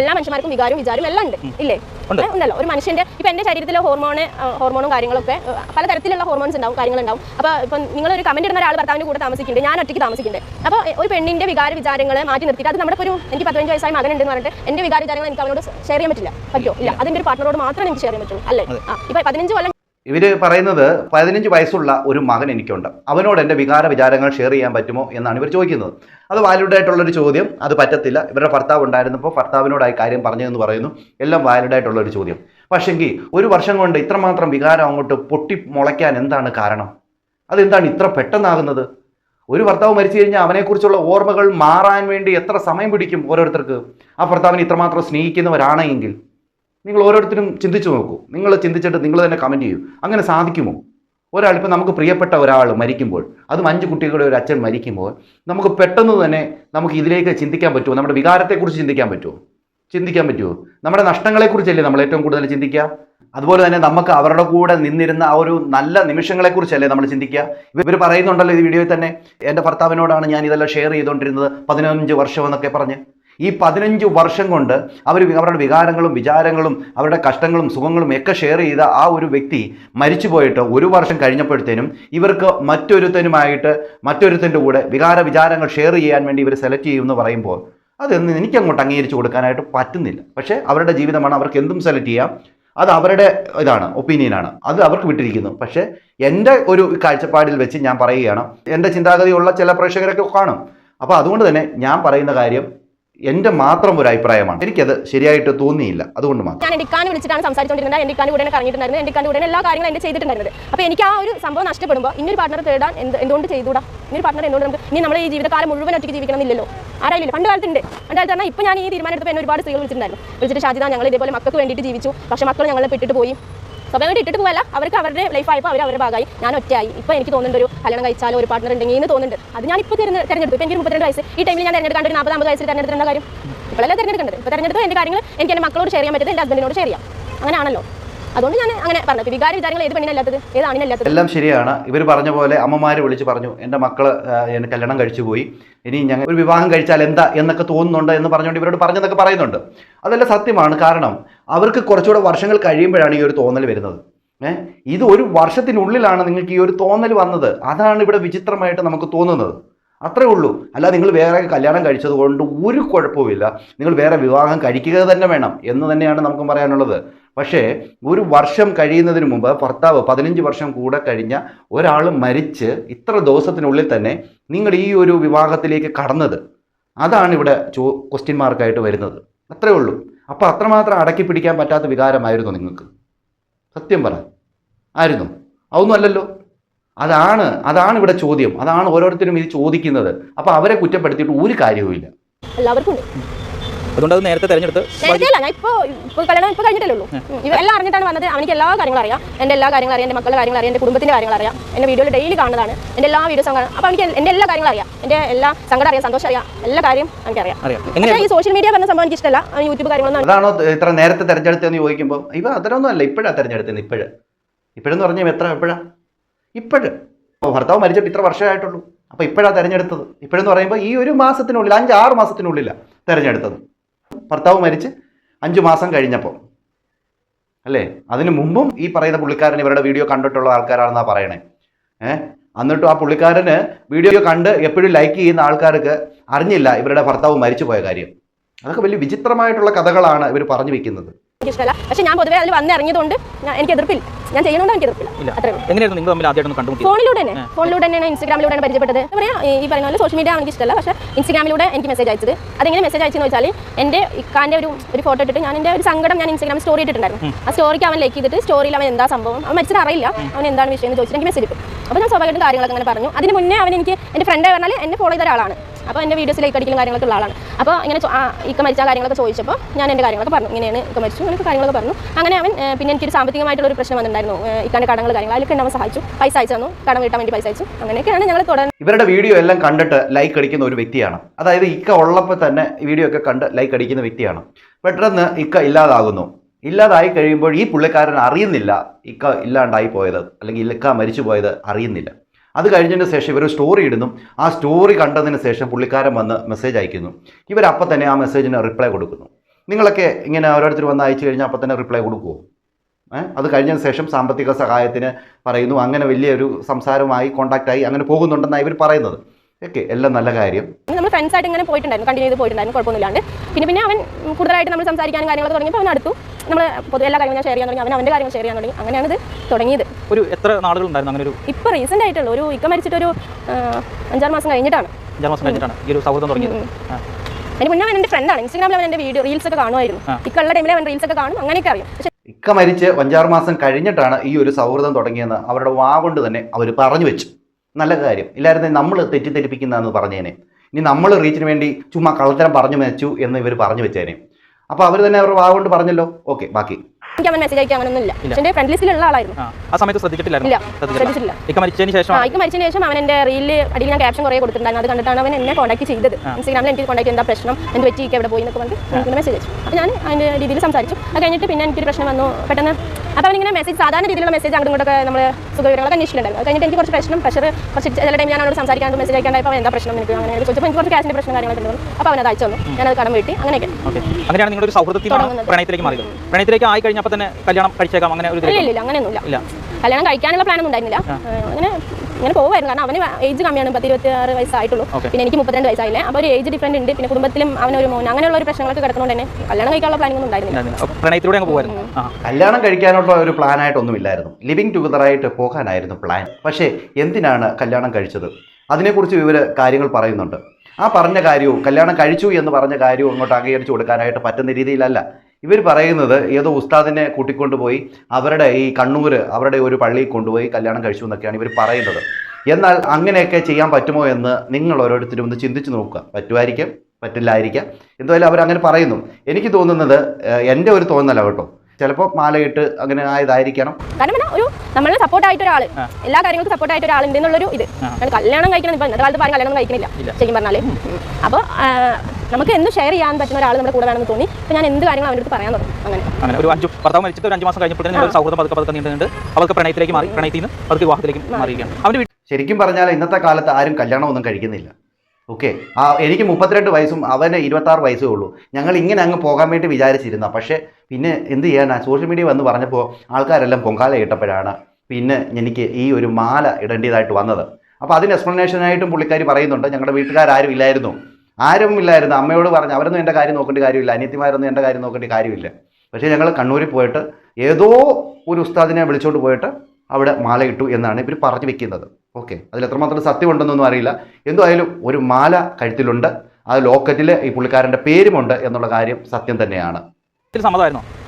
എല്ലാ മനുഷ്യന്മാർക്കും വികാരവും വിചാരവും എല്ലാം ഉണ്ട്. ഇല്ലേ? ഉണ്ടല്ലോ. ഒരു മനുഷ്യന്റെ ഇപ്പൊ എന്റെ ശരീരത്തിലെ ഹോർമോണ് ഹോർമോണും കാര്യങ്ങളൊക്കെ പലതരത്തിലുള്ള പല തരത്തിലുള്ള ഹോർമോൺസ് ഉണ്ടാവും കാര്യങ്ങളുണ്ടാവും. അപ്പോൾ ഇപ്പം നിങ്ങൾ ഒരു കമന്റ് ഇടുന്ന ഒരാൾ ഭർത്താവിന്റെ കൂടെ താമസിക്കുന്നുണ്ട്. ഞാൻ ഒറ്റയ്ക്ക് താമസിക്കുന്നുണ്ട്. അപ്പോൾ ഒരു പെണ്ണിന്റെ വികാര വിചാരങ്ങൾ മാറ്റി നിർത്തിയിട്ട് അത് നമ്മുടെ ഒരു എനിക്ക് പതിനഞ്ച് വയസ്സായ മകനുണ്ടെന്ന് പറഞ്ഞിട്ട് എന്റെ വികാര വിചാരങ്ങൾ എനിക്ക് അവനോട് ഷെയർ ചെയ്യാൻ പറ്റില്ല. പറ്റുമോ ഇല്ല. അതിന്റെ ഒരു പാർട്ണറോട് മാത്രമേ എനിക്ക് ഷെയർ ചെയ്യാൻ പറ്റുള്ളൂ. അല്ലേ? ആ ഇപ്പൊ പതിനഞ്ച് കൊല്ലം ഇവർ പറയുന്നത് പതിനഞ്ച് വയസ്സുള്ള ഒരു മകൻ എനിക്കുണ്ട്. അവനോട് എന്റെ വികാര വിചാരങ്ങൾ ഷെയർ ചെയ്യാൻ പറ്റുമോ എന്നാണ് ഇവർ ചോദിക്കുന്നത്. അത് വാലിഡ് ആയിട്ടുള്ളൊരു ചോദ്യം. അത് പറ്റത്തില്ല. ഇവരുടെ ഭർത്താവ് ഉണ്ടായിരുന്നപ്പോൾ ഭർത്താവിനോടായി കാര്യം പറഞ്ഞതെന്ന് പറയുന്നു. എല്ലാം വാലിഡ് ആയിട്ടുള്ള ഒരു ചോദ്യം. പക്ഷെങ്കിൽ ഒരു വർഷം കൊണ്ട് ഇത്രമാത്രം വികാരം അങ്ങോട്ട് പൊട്ടി മുളയ്ക്കാൻ എന്താണ് കാരണം? അതെന്താണ് ഇത്ര പെട്ടെന്നാകുന്നത്? ഒരു ഭർത്താവ് മരിച്ചു കഴിഞ്ഞാൽ അവനെക്കുറിച്ചുള്ള ഓർമ്മകൾ മാറാൻ വേണ്ടി എത്ര സമയം പിടിക്കും ഓരോരുത്തർക്ക്? ആ ഭർത്താവിനെ ഇത്രമാത്രം സ്നേഹിക്കുന്നവരാണെങ്കിൽ നിങ്ങൾ ഓരോരുത്തരും ചിന്തിച്ചു നോക്കൂ. നിങ്ങൾ ചിന്തിച്ചിട്ട് നിങ്ങൾ തന്നെ കമന്റ് ചെയ്യൂ. അങ്ങനെ സാധിക്കുമോ? ഒരാൾ നമുക്ക് പ്രിയപ്പെട്ട ഒരാൾ മരിക്കുമ്പോൾ അതും അഞ്ച് കുട്ടികളുടെ ഒരു അച്ഛൻ മരിക്കുമ്പോൾ നമുക്ക് പെട്ടെന്ന് തന്നെ നമുക്ക് ഇതിലേക്ക് ചിന്തിക്കാൻ പറ്റുമോ? നമ്മുടെ വികാരത്തെക്കുറിച്ച് ചിന്തിക്കാൻ പറ്റുമോ? ചിന്തിക്കാൻ പറ്റുമോ? നമ്മുടെ നഷ്ടങ്ങളെക്കുറിച്ചല്ലേ നമ്മൾ ഏറ്റവും കൂടുതൽ ചിന്തിക്കുക? അതുപോലെ തന്നെ നമുക്ക് അവരുടെ കൂടെ നിന്നിരുന്ന ആ ഒരു നല്ല നിമിഷങ്ങളെക്കുറിച്ചല്ലേ നമ്മൾ ചിന്തിക്കുക? ഇവർ പറയുന്നുണ്ടല്ലോ ഈ വീഡിയോയിൽ തന്നെ എന്റെ ഭർത്താവിനോടാണ് ഞാൻ ഇതെല്ലാം ഷെയർ ചെയ്തുകൊണ്ടിരുന്നത് പതിനഞ്ച് വർഷം എന്നൊക്കെ പറഞ്ഞ്. ഈ പതിനഞ്ച് വർഷം കൊണ്ട് അവർ അവരുടെ വികാരങ്ങളും വിചാരങ്ങളും അവരുടെ കഷ്ടങ്ങളും സുഖങ്ങളും ഒക്കെ ഷെയർ ചെയ്ത ആ ഒരു വ്യക്തി മരിച്ചു പോയിട്ട് ഒരു വർഷം കഴിഞ്ഞപ്പോഴത്തേനും ഇവർക്ക് മറ്റൊരുത്തനുമായിട്ട് മറ്റൊരുത്തന്റെ കൂടെ വികാര വിചാരങ്ങൾ ഷെയർ ചെയ്യാൻ വേണ്ടി ഇവർ സെലക്ട് ചെയ്യുമെന്ന് പറയുമ്പോൾ അതൊന്നും എനിക്ക് അങ്ങോട്ട് അംഗീകരിച്ച് കൊടുക്കാനായിട്ട് പറ്റുന്നില്ല. പക്ഷേ അവരുടെ ജീവിതമാണ് അവർക്ക് എന്തും സെലക്ട് ചെയ്യാം. അത് അവരുടെ ഇതാണ് ഒപ്പീനിയനാണ് അത് അവർക്ക് വിട്ടിരിക്കുന്നു. പക്ഷേ എന്റെ ഒരു കാഴ്ചപ്പാടിൽ വെച്ച് ഞാൻ പറയുകയാണ് എന്റെ ചിന്താഗതിയുള്ള ചില പ്രേക്ഷകരൊക്കെ കാണും. അപ്പോൾ അതുകൊണ്ട് തന്നെ ഞാൻ പറയുന്ന കാര്യം എന്റെ മാത്രം ഒരു അഭിപ്രായമാണ്. എനിക്കത് ശരിയായിട്ട് തോന്നിയില്ല. അതുകൊണ്ട് മാത്രം. ഞാൻ ഇക്കാനെ വിളിച്ചിട്ടാണ് സംസാരിച്ചുകൊണ്ടിരുന്നത് എന്റെ ഇക്കാന്റെ കൂടെ കറങ്ങിയിട്ടുണ്ടായിരുന്നു എന്റെ കൂടെ എല്ലാ കാര്യങ്ങളും എന്റെ ചെയ്തിട്ടുണ്ടായിരുന്നത്. അപ്പോൾ എനിക്ക് ആ ഒരു സംഭവം നഷ്ടപ്പെടുമ്പോൾ ഇന്നൊരു പാർട്ണർ തേടാൻ എന്ത് എന്തുകൊണ്ട് ചെയ്തുകൂടാ ഇന്നൊരു പാർട്ണർ എന്തുകൊണ്ട് നമുക്ക് ഇനി നമ്മൾ ഈ ജീവിതകാലം മുഴുവൻ ഒറ്റയ്ക്ക് ജീവിക്കണമെന്നില്ലല്ലോ. ആരായില്ല പണ്ട് കാലത്തുണ്ട്. പണ്ട് കാലത്ത് ഇപ്പോൾ ഞാൻ ഈ തീരുമാനം എടുത്തപ്പോൾ എന്നെ ഒരുപാട് സ്ത്രീകൾ വിളിച്ചിട്ടുണ്ടായിരുന്നു. വിളിച്ചിട്ട് ഷാജിദ ഞങ്ങൾ ഇതേപോലെ മക്കൾക്ക് വേണ്ടിയിട്ട് ജീവിച്ചു. പക്ഷെ മക്കൾ ഞങ്ങളെ പെട്ടിട്ട് പോയി. സ്വഭാവമായിട്ട് ഇട്ടിട്ട് പോകല്ല അവർക്ക് അവരുടെ ലൈഫ് ആയപ്പോൾ അവർ അവരുടെ ഭാഗമായി. ഞാൻ ഒറ്റയായി. ഇപ്പോൾ എനിക്ക് തോന്നുന്നുണ്ട് ഒരു കല്യാണം കഴിച്ചാലോ ഒരു പാർട്ണർ ഉണ്ടെങ്കിൽ എന്ന് തോന്നുന്നുണ്ട്. അത് ഞാൻ ഇപ്പോൾ തിരഞ്ഞെടുത്തു. തിരഞ്ഞെടുത്തു ഇപ്പോൾ എനിക്ക് മുപ്പത്തിരണ്ട് വയസ്സ്. ഈ ടൈമിൽ ഞാൻ തിരഞ്ഞെടുക്കാണ്ട് ഒരു നാൽപ്പത് വയസ്സിൽ തിരഞ്ഞെടുത്തിട്ടുള്ള കാര്യം. ഇപ്പോഴല്ലേ തിരഞ്ഞെടുക്കേണ്ടത്? ഇപ്പോൾ തിരഞ്ഞെടുത്ത് എന്റെ കാര്യങ്ങൾ എനിക്ക് എന്റെ മക്കളോട് ഷെയർ ചെയ്യാൻ പറ്റുന്നത് എന്റെ ഹസ്ബൻഡിനോട് ഷെയർ ചെയ്യാം. അങ്ങനെയാണല്ലോ അതുകൊണ്ട് ഞാൻ അങ്ങനെ പറഞ്ഞത് വികാര വിചാരങ്ങൾ ഏത് പെണ്ണിനല്ലാത്തത്? ഏത് എല്ലാം ശരിയാണ്. ഇവർ പറഞ്ഞ പോലെ അമ്മമാര് വിളിച്ച് പറഞ്ഞു എന്റെ മക്കൾ കല്യാണം കഴിച്ചു പോയി. ഇനി ഞങ്ങൾ ഒരു വിവാഹം കഴിച്ചാൽ എന്താ എന്നൊക്കെ തോന്നുന്നുണ്ട് എന്ന് പറഞ്ഞുകൊണ്ട് ഇവരോട് പറഞ്ഞതൊക്കെ പറയുന്നുണ്ട്. അതല്ല സത്യമാണ്. കാരണം അവർക്ക് കുറച്ചുകൂടെ വർഷങ്ങൾ കഴിയുമ്പോഴാണ് ഈ ഒരു തോന്നൽ വരുന്നത്. ഇത് ഒരു വർഷത്തിനുള്ളിലാണ് നിങ്ങൾക്ക് ഈ ഒരു തോന്നൽ വന്നത്. അതാണ് ഇവിടെ വിചിത്രമായിട്ട് നമുക്ക് തോന്നുന്നത്. അത്രേ ഉള്ളൂ. അല്ല നിങ്ങൾ വേറെ കല്യാണം കഴിച്ചത് കൊണ്ട് ഒരു കുഴപ്പവുമില്ല. നിങ്ങൾ വേറെ വിവാഹം കഴിക്കുക തന്നെ വേണം എന്ന് തന്നെയാണ് നമുക്ക് പറയാനുള്ളത്. പക്ഷേ ഒരു വർഷം കഴിയുന്നതിന് മുമ്പ് ഭർത്താവ് പതിനഞ്ച് വർഷം കൂടെ കഴിഞ്ഞ ഒരാൾ മരിച്ച് ഇത്ര ദിവസത്തിനുള്ളിൽ തന്നെ നിങ്ങൾ ഈ ഒരു വിവാഹത്തിലേക്ക് കടന്നത്. അതാണ് ഇവിടെ ചോ ക്വസ്റ്റ്യൻ മാർക്കായിട്ട് വരുന്നത്. അത്രേ ഉള്ളൂ. അപ്പോൾ അത്രമാത്രം അടക്കി പിടിക്കാൻ പറ്റാത്ത വികാരമായിരുന്നു നിങ്ങൾക്ക്. സത്യം പറ. ആയിരുന്നു. അതൊന്നും അല്ലല്ലോ. അതാണ് അതാണ് ഇവിടെ ചോദ്യം. അതാണ് ഓരോരുത്തരും ഇത് ചോദിക്കുന്നത്. അപ്പോൾ അവരെ കുറ്റപ്പെടുത്തിയിട്ട് ഒരു കാര്യവുമില്ല. എല്ലാവർക്കും അതുകൊണ്ട് അത് നേരത്തെ തെരഞ്ഞെടുത്ത് ഞാൻ ഇപ്പോൾ ഇപ്പോൾ കല്യാണം ഇപ്പോൾ കഴിഞ്ഞിട്ടല്ലേ ഉള്ളൂ. ഇവരെല്ലാം അറിഞ്ഞിട്ടാണ് വന്നത്. അവനിക്ക് എല്ലാ കാര്യങ്ങളും അറിയാം. എന്റെ എല്ലാ കാര്യങ്ങളും അറിയാം. എന്റെ മക്കളുടെ കാര്യങ്ങൾ അറിയാം. എന്റെ കുടുംബത്തിന്റെ കാര്യങ്ങൾ അറിയാം. എന്റെ വീഡിയോയിൽ ഡെയിലി കാണുന്നതാണ്. എന്റെ എല്ലാ വീഡിയോസും കാണാം. അപ്പോൾ എനിക്ക് എന്റെ എല്ലാ കാര്യങ്ങളും അറിയാം. എന്റെ എല്ലാ സങ്കടം അറിയാം. സന്തോഷം അറിയാം. എല്ലാ കാര്യം എനിക്ക് അറിയാം. പക്ഷേ ഈ സോഷ്യൽ മീഡിയ പറഞ്ഞ സംഭവം എനിക്ക് ഇഷ്ടമല്ല യൂട്യൂബ് കാര്യങ്ങളൊന്നും അതാണോ ഇത്ര നേരത്തെ തെരഞ്ഞെടുത്തതെന്ന് ചോദിക്കുമ്പോൾ ഇവ അത്രയൊന്നും അല്ല. ഇപ്പോഴാണ് തെരഞ്ഞെടുത്തത് ഇപ്പോഴ്. ഇപ്പോഴെന്ന് പറഞ്ഞാൽ എത്ര എപ്പോഴാ? ഇപ്പോഴ്. ഭർത്താവ് മരിച്ചിട്ട് ഇത്ര വർഷമായിട്ടുള്ളൂ അപ്പോൾ ഇപ്പോഴാ തെരഞ്ഞെടുത്തത്. ഇപ്പോഴെന്ന് പറയുമ്പോൾ ഈ ഒരു മാസത്തിനുള്ളിൽ അഞ്ച് ആറ് മാസത്തിനുള്ളിലാണ് തെരഞ്ഞെടുത്തത്. ഭർത്താവ് മരിച്ച് അഞ്ച് മാസം കഴിഞ്ഞപ്പോൾ. അല്ലേ? അതിനു മുമ്പും ഈ പറയുന്ന പുള്ളിക്കാരൻ ഇവരുടെ വീഡിയോ കണ്ടിട്ടുള്ള ആൾക്കാരാണെന്നാണ് പറയണേ. ഏഹ് എന്നിട്ടും ആ പുള്ളിക്കാരന് വീഡിയോ കണ്ട് എപ്പോഴും ലൈക്ക് ചെയ്യുന്ന ആൾക്കാർക്ക് അറിഞ്ഞില്ല ഇവരുടെ ഭർത്താവ് മരിച്ചു പോയ കാര്യം. അതൊക്കെ വലിയ വിചിത്രമായിട്ടുള്ള കഥകളാണ് ഇവർ പറഞ്ഞു വെക്കുന്നത്. എനിക്ക് ഇഷ്ടമല്ല പക്ഷേ ഞാൻ പൊതുവേ അതിൽ വന്നിറങ്ങിയതുകൊണ്ട് എനിക്ക് എതിർപ്പില്ല. ഞാൻ ചെയ്യുന്നതുകൊണ്ട് എനിക്ക് എതിർപ്പില്ല. ഇല്ല. അത്രേ ഉള്ളൂ. എങ്ങനെയായിരുന്നു നിങ്ങൾ തമ്മിൽ ആദ്യമായിട്ടൊന്ന് കണ്ടുമുട്ടിയത്? ഫോണിലൂടെ തന്നെ. ഫോണിലൂടെ തന്നെയാണ് ഇൻസ്റ്റാഗ്രാമിലൂടെയാണ് പരിചയപ്പെട്ടത്. എന്താ പറയാ ഈ പറയുന്ന പോലെ സോഷ്യൽ മീഡിയ എനിക്ക് ഇഷ്ടമല്ല. പക്ഷേ ഇൻസ്റ്റാഗ്രാമിലൂടെ എനിക്ക് മെസ്സേജ് അയച്ചത്. അതെങ്ങനെ മെസ്സേജ് അയച്ചെന്ന് വെച്ചാൽ എന്റെ ഇക്കാന്റെ ഒരു ഒരു ഫോട്ടോ ഇട്ടിട്ട് ഞാൻ എന്റെ ഒരു സങ്കടം ഞാൻ ഇൻസ്റ്റാഗ്രാം സ്റ്റോറി ഇട്ടിട്ടുണ്ടായിരുന്നു. ആ സ്റ്റോറിക്ക് അവൻ ലൈക്ക് ചെയ്തിട്ട് സ്റ്റോറിയിൽ അവൻ എന്താ സംഭവം? അവൻ മരിച്ചത് അറിയില്ല. അവൻ എന്താണ് വിഷയം എന്ന് ചോദിച്ചിട്ട് എനിക്ക് മെസ്സേജ് ഇട്ടു. അപ്പോൾ ഞാൻ സ്വാഭാവികമായിട്ടും കാര്യങ്ങളൊക്കെ അങ്ങനെ പറഞ്ഞു. അതിന് മുന്നേ അവൻ എനിക്ക് എന്റെ ഫ്രണ്ട് പറഞ്ഞാൽ എന്നെ ഫോളോ ചെയ്ത ഒരാളാണ്. അപ്പോൾ എന്റെ വീഡിയോസ് ലൈക്ക് അടിക്കലും കാര്യങ്ങളൊക്കെ ഉള്ള ആളാണ്. അപ്പോൾ ഇങ്ങനെ ഇക്ക മരിച്ച കാര്യങ്ങളൊക്കെ ചോദിച്ചപ്പോൾ ഞാൻ എന്റെ കാര്യങ്ങളൊക്കെ പറഞ്ഞു. ഇങ്ങനെയാണ് ഇക്ക മരിച്ചു അങ്ങനെ കാര്യങ്ങളൊക്കെ പറഞ്ഞു. അങ്ങനെ അവൻ പിന്നെ എനിക്കൊരു സാമ്പത്തികമായിട്ടുള്ള ഒരു പ്രശ്നം വന്നിട്ടുണ്ടായിരുന്നു. ഇക്കാന്റെ കടങ്ങൾ കാര്യങ്ങൾ. അതിലൊക്കെ നമ്മൾ സഹായിച്ചു. പൈസ അയച്ചു തന്നു. കടം വീട്ടാൻ വേണ്ടി പൈസ അയച്ചു. അങ്ങനെയൊക്കെയാണ് ഞങ്ങൾ തുടർന്ന് ഇവരുടെ വീഡിയോ എല്ലാം കണ്ടിട്ട് ലൈക്ക് അടിക്കുന്ന ഒരു വ്യക്തിയാണ്. അതായത് ഇക്ക ഉള്ളപ്പോൾ തന്നെ വീഡിയോ ഒക്കെ കണ്ട് ലൈക്ക് അടിക്കുന്ന വ്യക്തിയാണ്. പെട്ടെന്ന് ഇക്ക ഇല്ലാതാകുന്നു. ഇല്ലാതായി കഴിയുമ്പോൾ ഈ പുള്ളിക്കാരൻ അറിയുന്നില്ല. ഇക്ക ഇല്ലാണ്ടായി പോയത് അല്ലെങ്കിൽ ഇക്ക മരിച്ചു പോയത് അറിയുന്നില്ല. അത് കഴിഞ്ഞതിന് ശേഷം ഇവർ സ്റ്റോറി ഇടുന്നു. ആ സ്റ്റോറി കണ്ടതിന് ശേഷം പുള്ളിക്കാരൻ വന്ന് മെസ്സേജ് അയക്കുന്നു. ഇവരപ്പം തന്നെ ആ മെസ്സേജിന് റിപ്ലൈ കൊടുക്കുന്നു. നിങ്ങളൊക്കെ ഇങ്ങനെ ഓരോരുത്തർ വന്ന് അയച്ചു കഴിഞ്ഞാൽ അപ്പം തന്നെ റിപ്ലൈ കൊടുക്കുമോ അത് കഴിഞ്ഞതിന് ശേഷം സാമ്പത്തിക സഹായത്തിന് പറയുന്നു. അങ്ങനെ വലിയൊരു സംസാരമായി കോണ്ടാക്റ്റ് ആയി അങ്ങനെ പോകുന്നുണ്ടെന്നാണ് ഇവർ പറയുന്നത്. ഓക്കെ എല്ലാം നല്ല കാര്യം. നമ്മൾ ഫ്രണ്ട്സ് ആയിട്ട് ഇങ്ങനെ പോയിട്ടുണ്ടായിരുന്നു. കണ്ടിന്യൂ ചെയ്ത് പോയിട്ടുണ്ടായിരുന്നു. കുഴപ്പമൊന്നുമില്ലാണ്ട്. പിന്നെ പിന്നെ അവൻ കൂടുതലായിട്ട് നമ്മൾ സംസാരിക്കാനും കാര്യങ്ങളൊക്കെ തുടങ്ങിയപ്പോൾ അവൻ അടുത്തു. നമ്മൾ പൊതുവെ എല്ലാ കാര്യങ്ങളും ഞാൻ ഷെയർ ചെയ്യാൻ തുടങ്ങി. അവൻ അവന്റെ കാര്യങ്ങൾ ഷെയർ ചെയ്യാൻ തുടങ്ങി. അങ്ങനെയാണ് ഇത് തുടങ്ങിയത്. ഒരു എത്ര നാളുകളുണ്ടായിരുന്നു അങ്ങനെ ഒരു ഇപ്പോൾ റീസെന്റ് ആയിട്ടുള്ള. ഒരു ഇക്ക മരിച്ചിട്ടൊരു അഞ്ചാറ് മാസം കഴിഞ്ഞിട്ടാണ്. അഞ്ചാറ് മാസം കഴിഞ്ഞിട്ടാണ് ഈ ഒരു സൗഹൃദം തുടങ്ങിയത്. അതിന് മുന്നേ അവൻ എന്റെ ഫ്രണ്ടാണ് ഇൻസ്റ്റാഗ്രാമിൽ അവൻ എന്റെ വീഡിയോ റീൽസ് ഒക്കെ കാണുമായിരുന്നു. ഇക്കുള്ള ടൈമിൽ അവൻ റീൽസ് ഒക്കെ കാണും. അങ്ങനെയൊക്കെ അറിയാം. പക്ഷേ ഇക്ക മരിച്ച് അഞ്ചാറ് മാസം കഴിഞ്ഞിട്ടാണ് ഈ ഒരു സൗഹൃദം തുടങ്ങിയെന്ന് അവരുടെ വാ കൊണ്ട് തന്നെ അവർ പറഞ്ഞു വെച്ചു. നല്ല കാര്യം. ഇല്ലായിരുന്നെങ്കിൽ നമ്മൾ തെറ്റിദ്ധരിപ്പിക്കുന്നതെന്ന് പറഞ്ഞേനെ. ഇനി നമ്മൾ റീച്ചിന് വേണ്ടി ചുമ്മാ കള്ളത്തരം പറഞ്ഞു വെച്ചു എന്ന് ഇവർ പറഞ്ഞു വെച്ചേനെ. അപ്പോൾ അവർ തന്നെ അവരുടെ വാ കൊണ്ട് പറഞ്ഞല്ലോ. ഓക്കെ ബാക്കി. എനിക്ക് അവൻ മെസ്സേജ് അയക്കാൻ അങ്ങനൊന്നുമില്ല. പക്ഷേ ഫ്രണ്ട് ലിസ്റ്റിലുള്ള ആളായിരുന്നു. ആ സമയത്ത് ശ്രദ്ധിച്ചിട്ടില്ലായിരുന്നു? ഇല്ല ശ്രദ്ധിച്ചിട്ടില്ല. ഇക്ക മരിച്ചതിന് ശേഷം ഇക്ക് മരിച്ചതിന് ശേഷം അവൻ എന്റെ റീലിൽ അടിയിൽ ഞാൻ ക്യാപ്ഷൻ കുറേ കൊടുത്തിട്ടുണ്ടായിരുന്നു. അത് കണ്ടിട്ടാണ് അവൻ എന്നെ കോൺടാക്ട് ചെയ്തത്. ഇൻസ്റ്റാഗ്രാമിൽ എനിക്ക് കോൺടാക്ട് എന്താ പ്രശ്നം? എന്ത് പറ്റി? ഇക്ക എവിടെ പോയി എന്നൊക്കെ പറഞ്ഞിട്ട് എനിക്ക് മെസ്സേജ് അയച്ചു. അപ്പോൾ ഞാൻ അതിന്റെ രീതിയിൽ സംസാരിച്ചു. അത് കഴിഞ്ഞിട്ട് പിന്നെ എനിക്കൊരു പ്രശ്നം വന്നു. പെട്ടെന്ന് അപ്പോൾ അവനിങ്ങനെ മെസ്സേജ് സാധാരണ രീതിയിലുള്ള മെസ്സേജ് അങ്ങോട്ടും ഇങ്ങോട്ടൊക്കെ നമ്മൾ സുഖവിവരങ്ങളൊക്കെ അന്വേഷിച്ചിട്ടുണ്ടായിരുന്നു. അത് കഴിഞ്ഞിട്ട് എനിക്ക് കുറച്ച് പ്രശ്നം പ്രഷർ കുറച്ച് ചില ടൈം ഞാൻ അവനോട് സംസാരിക്കാണ്ട് മെസ്സേജ് അയക്കാണ്ടായപ്പോൾ എന്താ പ്രശ്നം എനിക്ക് അങ്ങനെ ചോദിച്ചപ്പോൾ എനിക്ക് കുറച്ച് ക്യാഷിന്റെ പ്രശ്നം കാര്യങ്ങളൊക്കെ ഉണ്ടായിരുന്നു അപ്പോൾ അവനത് അയച്ചു തന്നു. ഞാനത് കടം വീട്ടി. അങ്ങനെയൊക്കെ. അങ്ങനെയാണ് നിങ്ങളുടെ സൗഹൃദത്തിൽ. പ്രണയത്തിലേക്ക് മാറിയത്. പ്രണയത്തിലേക്ക് ആയി കഴിഞ്ഞപ്പോൾ തന്നെ കല്യാണം കഴിച്ചേക്കാം അങ്ങനെ ഒരു ഇല്ല ഇല്ല ഇല്ല അങ്ങനെയൊന്നുമില്ല. ഇല്ല. കല്യാണം കഴിക്കാനുള്ള പ്ലാനൊന്നും ഉണ്ടായിരുന്നില്ല. അങ്ങനെ ഇങ്ങനെ പോകുമായിരുന്നു കാരണം അവന് ഏജ് കമ്മിയാണ് പത്ത് ഇരുപത്തി ആറ് വയസ്സായിട്ടുള്ളൂ പിന്നെ എനിക്ക് മുപ്പത്തിരണ്ട് വയസ്സായില്ലേ. അപ്പോൾ ഒരു ഏജ് ഡിഫറന്റ് ഉണ്ട്. പിന്നെ കുടുംബത്തിലും അവനൊരു മോൻ അങ്ങനെയുള്ള ഒരു പ്രശ്നങ്ങളൊക്കെ കിടക്കുന്നതുകൊണ്ട് തന്നെ. കല്യാണം കഴിക്കാനുള്ള പ്ലാനിംഗ് ഉണ്ടായിരുന്നില്ല. ആ. കല്യാണം കഴിക്കാനുള്ള ഒരു പ്ലാനായിട്ടൊന്നുമില്ലായിരുന്നു ലിവിങ് ടുഗദറായിട്ട് പോകാനായിരുന്നു പ്ലാൻ പക്ഷേ എന്തിനാണ് കല്യാണം കഴിച്ചത്? അതിനെക്കുറിച്ച് ഇവർ കാര്യങ്ങൾ പറയുന്നുണ്ട്. ആ പറഞ്ഞ കാര്യവും കല്യാണം കഴിച്ചു എന്ന് പറഞ്ഞ കാര്യവും അങ്ങോട്ട് അംഗീകരിച്ചു കൊടുക്കാനായിട്ട് പറ്റുന്ന രീതിയിലല്ല. ഇവർ പറയുന്നത് ഏതോ ഉസ്താദിനെ കൂട്ടിക്കൊണ്ടുപോയി അവരുടെ ഈ കണ്ണൂർ അവരുടെ ഒരു പള്ളിയിൽ കൊണ്ടുപോയി കല്യാണം കഴിച്ചു എന്നൊക്കെയാണ് ഇവർ പറയുന്നത്. എന്നാൽ അങ്ങനെയൊക്കെ ചെയ്യാൻ പറ്റുമോ എന്ന് നിങ്ങൾ ഓരോരുത്തരും ഒന്ന് ചിന്തിച്ചു നോക്കുക. പറ്റുമായിരിക്കാം പറ്റില്ലായിരിക്കാം. അവർ അങ്ങനെ പറയുന്നു. എനിക്ക് തോന്നുന്നത് എന്റെ ഒരു തോന്നലാണ് കേട്ടോ. ചിലപ്പോൾ മാലയിട്ട് അങ്ങനെ ആയതായിരിക്കണം. കാരണം ഒരു നമ്മളെ സപ്പോർട്ട് ആയിട്ട് ഒരാൾ. എല്ലാ കാര്യങ്ങൾക്കും സപ്പോർട്ട് ആയിട്ട് ഒരാളുണ്ട് എന്നുള്ളൊരു ഇത്. കല്യാണം കഴിക്കണം ഇപ്പൊ ഇന്നത്തെ കാലത്ത് പാരും കല്യാണം കഴിക്കുന്നില്ല ശരിക്കും പറഞ്ഞാൽ. അപ്പോൾ നമുക്ക് എന്ത് ഷെയർ ചെയ്യാൻ പറ്റുന്ന ഒരാൾ നമ്മുടെ കൂടെ വേണമെന്ന് തോന്നി. അപ്പോൾ ഞാൻ എന്ത് കാര്യങ്ങൾ അവന്റെ അടുത്ത് പറയാൻ തുടങ്ങി. അങ്ങനെ. അങ്ങനെ. ഒരു അഞ്ച് ഭർത്താവ് മരിച്ചിട്ട് ഒരു അഞ്ച് മാസം കഴിഞ്ഞപ്പോഴത്തേക്കും ഒരു സൗഹൃദം പതുക്കെ പതുക്കെ നീണ്ടുണ്ട് അവർക്ക് പ്രണയത്തിലേക്ക് മാറി പ്രണയത്തിൽ നിന്ന് അവർക്ക് വിവാഹത്തിലേക്ക് മാറിയിരിക്കുകയാണ്. അവന്റെ ശരിക്കും പറഞ്ഞാൽ ഇന്നത്തെ കാലത്ത് ആരും കല്യാണമൊന്നും കഴിക്കുന്നില്ല. ഓക്കെ. ആ എനിക്ക് മുപ്പത്തിരണ്ട് വയസ്സും അവന് ഇരുപത്താറ് വയസ്സേ ഉള്ളൂ. ഞങ്ങൾ ഇങ്ങനെ അങ്ങ് പോകാൻ വേണ്ടി വിചാരിച്ചിരുന്ന. പക്ഷേ പിന്നെ എന്ത് ചെയ്യാനാ? സോഷ്യൽ മീഡിയ വന്ന് പറഞ്ഞപ്പോൾ ആൾക്കാരെല്ലാം പൊങ്കാല ഇട്ടപ്പോഴാണ് പിന്നെ എനിക്ക് ഈ ഒരു മാല ഇടേണ്ടതായിട്ട് വന്നത്. അപ്പോൾ അതിന് എക്സ്പ്ലനേഷനായിട്ടും പുള്ളിക്കാരി പറയുന്നുണ്ട്. ഞങ്ങളുടെ വീട്ടുകാരും ഇല്ലായിരുന്നു. ആരും ഇല്ലായിരുന്നു. അമ്മയോട് പറഞ്ഞു അവരൊന്നും എന്റെ കാര്യം നോക്കേണ്ട കാര്യമില്ല. അനിയത്തിമാരൊന്നും എന്റെ കാര്യം നോക്കേണ്ട കാര്യമില്ല. പക്ഷേ ഞങ്ങൾ കണ്ണൂരിൽ പോയിട്ട് ഏതോ ഒരു ഉസ്താദിനെ വിളിച്ചോണ്ട് പോയിട്ട് അവിടെ മാല ഇട്ടു എന്നാണ് ഇവർ പറഞ്ഞു വെക്കുന്നത്. ഓക്കെ. അതിൽ എത്രമാത്രം സത്യമുണ്ടെന്നൊന്നും അറിയില്ല. എന്തായാലും ഒരു മാല കഴുത്തിലുണ്ട്. ആ ലോക്കറ്റിൽ ഈ പുള്ളിക്കാരന്റെ പേരുമുണ്ട് എന്നുള്ള കാര്യം സത്യം തന്നെയാണ്.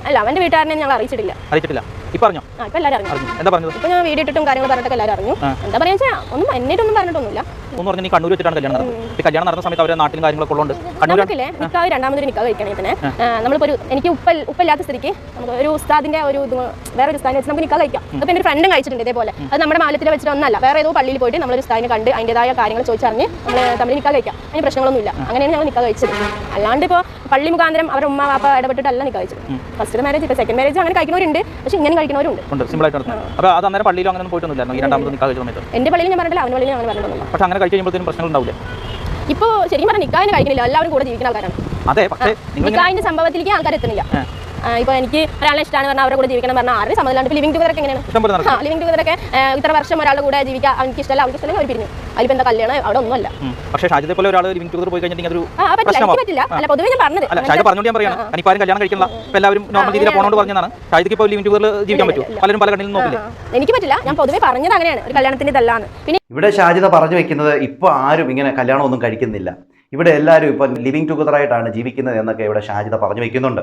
അല്ല അവന്റെ വീട്ടുകാരനെ ഞങ്ങൾ അറിയിച്ചിട്ടില്ല. അറിയിച്ചിട്ടില്ല. ഇപ്പൊ അറിഞ്ഞോ? ഇപ്പൊ എല്ലാവരും അറിഞ്ഞു. എന്താ പറഞ്ഞത്? ഇപ്പൊ ഞാൻ വീഡിയോ ഇട്ടിട്ടും കാര്യങ്ങൾ പറഞ്ഞിട്ടൊക്കെ എല്ലാവരും അറിഞ്ഞു. എന്താ പറയാ വെച്ചാൽ ഒന്നും എന്നിട്ടൊന്നും പറഞ്ഞിട്ടൊന്നുമില്ല. ഒന്ന് പറഞ്ഞാൽ നീ കണ്ണൂർ വെച്ചിട്ടാണ് കല്യാണം നടന്നത്. ഈ കല്യാണം നടന്ന സമയത്ത് അവരെ നാട്ടിലും കാര്യങ്ങളൊക്കെ ഉള്ളതുകൊണ്ട് കണ്ണൂർ നമുക്കില്ലേ നിക്കാവ് രണ്ടാമതൊരു നിക്കാവ് കഴിക്കണേ തന്നെ ആ, നമ്മളിപ്പോ ഒരു എനിക്ക് ഉപ്പ ഉപ്പില്ലാത്ത സ്ഥിതിക്ക് നമുക്ക് ഒരു ഉസ്താദിന്റെ ഒരു ഇത് വേറെ ഒരു ഉസ്താദിനെ വെച്ച് നമുക്ക് നിക്കാവ് കഴിക്കാം. അപ്പൊ എന്റെ ഫ്രണ്ടും കഴിച്ചിട്ടുണ്ട് ഇതേപോലെ. അത് നമ്മുടെ മാലത്തിൽ വെച്ചിട്ട് ഒന്നല്ല വേറെ ഏതോ പള്ളിയിൽ പോയിട്ട് നമ്മളൊരു ഉസ്താദിനെ കണ്ട് അതിന്റെതായ കാര്യങ്ങൾ ചോദിച്ചറിഞ്ഞ് നമ്മൾ തമ്മിൽ നിക്കാവ് കഴിക്കാം. അതിന് പ്രശ്നങ്ങളൊന്നുമില്ല. അങ്ങനെയാണ് ഞങ്ങൾ നിക്കാവ് കഴിച്ചത്. അല്ലാണ്ട് ഇപ്പോൾ പള്ളി മുഖാന്തരം അവരുടെ ഉമ്മ വാപ്പ ഇടപെട്ടിട്ടല്ല നിക്കാവ് കഴിച്ചത്. ഫസ്റ്റ് മാരേജ് ഇപ്പോൾ സെക്കൻഡ് മാരേജ് അങ്ങനെ കഴിക്കുന്നവരുണ്ട്. പക്ഷെ ഇങ്ങനെ കഴിക്കുന്നവരുണ്ട്. ഉണ്ട്. സിമ്പിൾ ആയിട്ട് അപ്പോൾ അത് അന്നേരം പള്ളിയിലും അങ്ങനെ പോയിട്ടൊന്നുമില്ലായിരുന്നു ഈ രണ്ടാമത് നിൽക്കാൻ കഴിച്ച സമയത്ത്? പള്ളിയിൽ ഞാൻ പറഞ്ഞില്ല അവന്റെ പള്ളിയിൽ ഞാൻ പറഞ്ഞിട്ടൊന്നുമില്ല പക്ഷേ അങ്ങനെ കഴിച്ച് കഴിയുമ്പോഴത്തേനും പ്രശ്നങ്ങൾ ഉണ്ടാവില്ല? ഇപ്പോൾ ശരിക്കും പറഞ്ഞാൽ നിക്കാവിന് കഴിക്കുന്നില്ല എല്ലാവരും കൂടെ ജീവിക്കുന്ന ആൾക്കാരാണ്. അതെ പക്ഷേ നിക്കാഹിന്റെ സംഭവത്തിലേക്ക് ആൾക്കാർ എത്തുന്നില്ല. ഇപ്പോൾ എനിക്ക് ഒരാളെ ഇഷ്ടമാണ് പറഞ്ഞാൽ അവരുടെ കൂടെ ജീവിക്കണം പറഞ്ഞാൽ ആരുടെ സമ്മതം ഇപ്പോൾ ലിവിംഗ് ടുഗദർ ഒക്കെ എങ്ങനെയാണ്? ആ ലിവിംഗ് ടുഗദർ ഒക്കെ ഇത്ര വർഷം ഒരാളുടെ കൂടെ ജീവിക്കാൻ അവർക്ക് ഇഷ്ടമല്ല അവർക്ക് ഇഷ്ടമല്ല അവർ പിരിഞ്ഞു. അതിലിപ്പോൾ എന്താ കല്യാണം? അവിടെ ഒന്നുമല്ല. പക്ഷേ ഷാജിതെ പോലെ ഒരാൾ ലിവിംഗ് ടുഗദർ പോയി കഴിഞ്ഞിട്ടുണ്ടെങ്കിൽ അതൊരു ആ പറ്റില്ല എനിക്ക് പറ്റില്ല. അല്ല പൊതുവേ ഞാൻ പറഞ്ഞത് അല്ല ഷാജി പറഞ്ഞുകൊണ്ട് ഞാൻ പറയാണ്. ആരും കല്യാണം കഴിക്കണ്ട ഇപ്പൊ എല്ലാവരും നോർമൽ രീതിയിൽ പോകണോണ്ട് പറഞ്ഞതാണ്. ഷാജിക്ക് ഇപ്പോൾ ലിവിംഗ് ടുഗദർ ജീവിക്കാൻ പറ്റും പലരും പല കണ്ണിലും നോക്കില്ല? എനിക്ക് പറ്റില്ല. ഞാൻ പൊതുവേ പറഞ്ഞത് അങ്ങനെയാണ്. ഒരു കല്യാണത്തിന്റെ ഇതല്ലാന്ന്. പിന്നെ ഇവിടെ ഷാജിത പറഞ്ഞു വെക്കുന്നത് ഇപ്പോൾ ആരും ഇങ്ങനെ കല്യാണം ഒന്നും കഴിക്കുന്നില്ല. ഇവിടെ എല്ലാവരും ഇപ്പം ലിവിങ് ടുഗദറായിട്ടാണ് ജീവിക്കുന്നത് എന്നൊക്കെ ഇവിടെ ഷാജിത പറഞ്ഞു വെക്കുന്നുണ്ട്.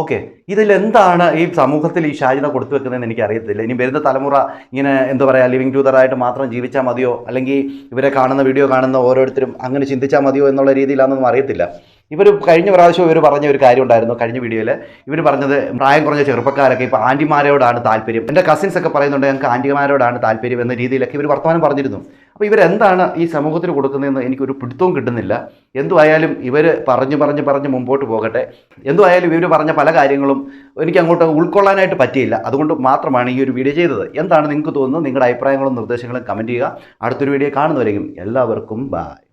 ഓക്കെ ഇതിൽ എന്താണ് ഈ സമൂഹത്തിൽ ഈ ഷാജിദ കൊടുത്തു വെക്കുന്നതെന്ന് എനിക്ക് അറിയത്തില്ല ഇനി വരുന്ന തലമുറ ഇങ്ങനെ എന്താ പറയുക ലിവിങ് ടുഗദറായിട്ട് മാത്രം ജീവിച്ചാൽ മതിയോ? അല്ലെങ്കിൽ ഇവരെ കാണുന്ന വീഡിയോ കാണുന്ന ഓരോരുത്തരും അങ്ങനെ ചിന്തിച്ചാൽ മതിയോ എന്നുള്ള രീതിയിലാണെന്നൊന്നും അറിയത്തില്ല. ഇവർ കഴിഞ്ഞ പ്രാവശ്യം ഇവർ പറഞ്ഞ ഒരു കാര്യം ഉണ്ടായിരുന്നു കഴിഞ്ഞ വീഡിയോയിൽ ഇവർ പറഞ്ഞത് പ്രായം കുറഞ്ഞ ചെറുപ്പക്കാരൊക്കെ ഇപ്പോൾ ആന്റിമാരോടാണ് താല്പര്യം. എന്റെ കസിൻസ് ഒക്കെ പറയുന്നുണ്ട് ഞങ്ങൾക്ക് ആന്റിമാരോടാണ് താല്പര്യം എന്ന രീതിയിലൊക്കെ ഇവർ വർത്തമാനം പറഞ്ഞിരുന്നു. അപ്പോൾ ഇവരെന്താണ് ഈ സമൂഹത്തിന് കൊടുക്കുന്നതെന്ന് എനിക്കൊരു പിടുത്തവും കിട്ടുന്നില്ല. എന്തുവായാലും ഇവർ പറഞ്ഞു പറഞ്ഞു പറഞ്ഞ് മുമ്പോട്ട് പോകട്ടെ. എന്തുവായാലും ഇവർ പറഞ്ഞ പല കാര്യങ്ങളും എനിക്ക് അങ്ങോട്ട് ഉൾക്കൊള്ളാനായിട്ട് പറ്റിയില്ല. അതുകൊണ്ട് മാത്രമാണ് ഈ ഒരു വീഡിയോ ചെയ്തത്. എന്താണ് നിങ്ങൾക്ക് തോന്നുന്നത്? നിങ്ങളുടെ അഭിപ്രായങ്ങളും നിർദ്ദേശങ്ങളും കമന്റ് ചെയ്യുക. അടുത്തൊരു വീഡിയോ കാണുന്നവരെയും എല്ലാവർക്കും ബായ്